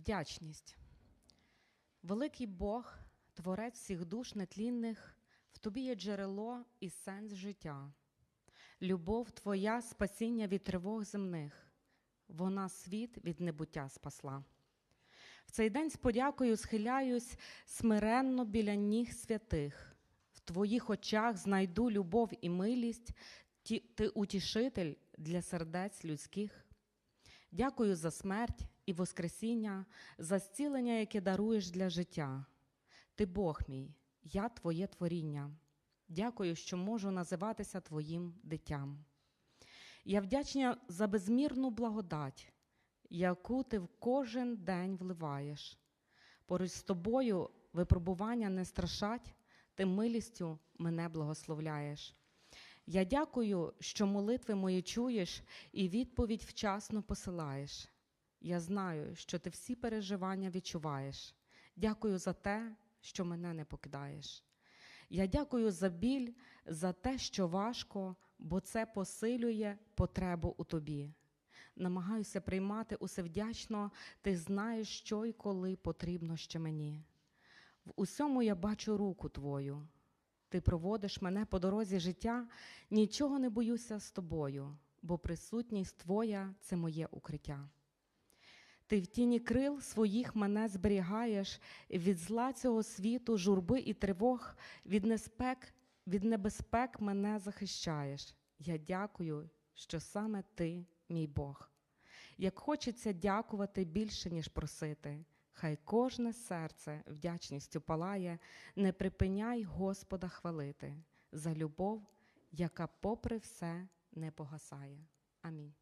Вдячність. Великий Бог, творець всіх душ нетлінних, в тобі є джерело і сенс життя. Любов Твоя спасіння від тривог земних, вона світ від небуття спасла. В цей день з подякою схиляюсь смиренно біля ніг святих. В Твоїх очах знайду любов і милість, ти утішитель для сердець людських. Дякую за смерть і Воскресіння, за зцілення, яке даруєш для життя. Ти Бог мій, я Твоє творіння. Дякую, що можу називатися Твоїм дитям. Я вдячна за безмірну благодать, яку ти в кожен день вливаєш. Поруч з тобою випробування не страшать, ти милістю мене благословляєш. Я дякую, що молитви мої чуєш і відповідь вчасно посилаєш. Я знаю, що ти всі переживання відчуваєш. Дякую за те, що мене не покидаєш. Я дякую за біль, за те, що важко, бо це посилює потребу у тобі. Намагаюся приймати усе вдячно, ти знаєш, що і коли потрібно ще мені. В усьому я бачу руку твою. Ти проводиш мене по дорозі життя, нічого не боюся з тобою, бо присутність твоя це моє укриття. Ти в тіні крил своїх мене зберігаєш від зла цього світу, журби і тривог, від неспек, від небезпек мене захищаєш. Я дякую, що саме ти, мій Бог. Як хочеться дякувати більше, ніж просити, хай кожне серце вдячністю палає, не припиняй Господа хвалити за любов, яка попри все не погасає. Амінь.